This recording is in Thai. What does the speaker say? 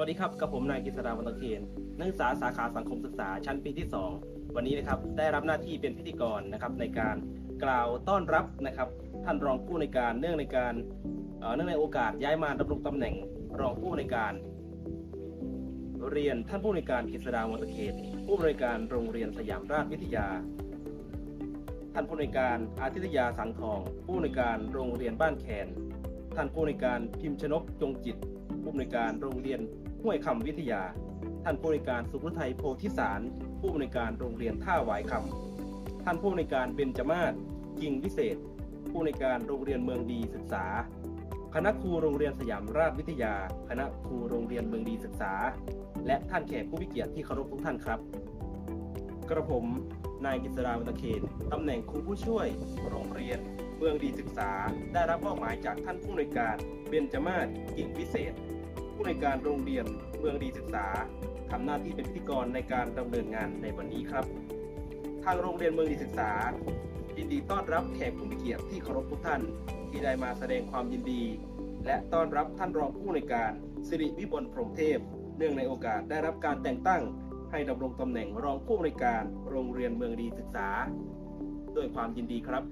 วัสดีครับกับผมนายกฤษดาวันตะเคนนักศึกษาสาขาสังคมศึกษาชั้นปีที่ 2 วันนี้นะครับได้รับหน้าที่เป็นพิธีกรนะครับในการกล่าวต้อนรับนะครับท่านรองผู้ในการเนื่องในการเนื่องในโอกาสย้ายมาดำรงตำแหน่งรองผู้ในการ เรียนท่านผู้ในการกฤษดาวันตะเคนผู้บริการโรงเรียนสยามราชวิทยา ท่านผู้ในการอาทิตยาสังทอง ผู้ในการโรงเรียนบ้านแคนท่านผู้ในการพิมพ์ชนกจงจิต ผู้อำนวยการโรงเรียนห้วยคำวิทยา ท่านผู้อำนวยการสุรุไทยโพธิสาร ผู้อำนวยการโรงเรียนท่าหวายคำท่านผู้อำนวยการเบญจมาศกิ่งวิเศษ ผู้อำนวยการโรงเรียนเมืองดีศึกษา คณะครูโรงเรียนสยามราชวิทยา คณะครูโรงเรียนเมืองดีศึกษา และท่านแขกผู้มีเกียรติที่เคารพทุกท่านครับ กระผมนายกิษราวันตะเคนตำแหน่งครูผู้ช่วย โรงเรียน เมืองดีศึกษา ได้รับมอบหมายจากท่านผู้อำนวยการ เบญจมาศกิ่งวิเศษ ผู้อำนการโรงเรียนเมืองดีศึกษาทำหน้าที่เป็นพิธีกรในการดำเนินงานในวันนี้ครับ ทางโรงเรียนเมืองดีศึกษายินดีต้อนรับแขกผู้มีเกียรติที่เคารพทุกท่าน ที่ได้มาแสดงความยินดี และต้อนรับท่านรองผู้อำนการสิริวิบลพรหมเทพ เนื่องในโอกาสได้รับการแต่งตั้ง ให้ดำรงตำแหน่งรองผู้อำนการโรงเรียนเมืองดีศึกษา ด้วยความยินดีครับ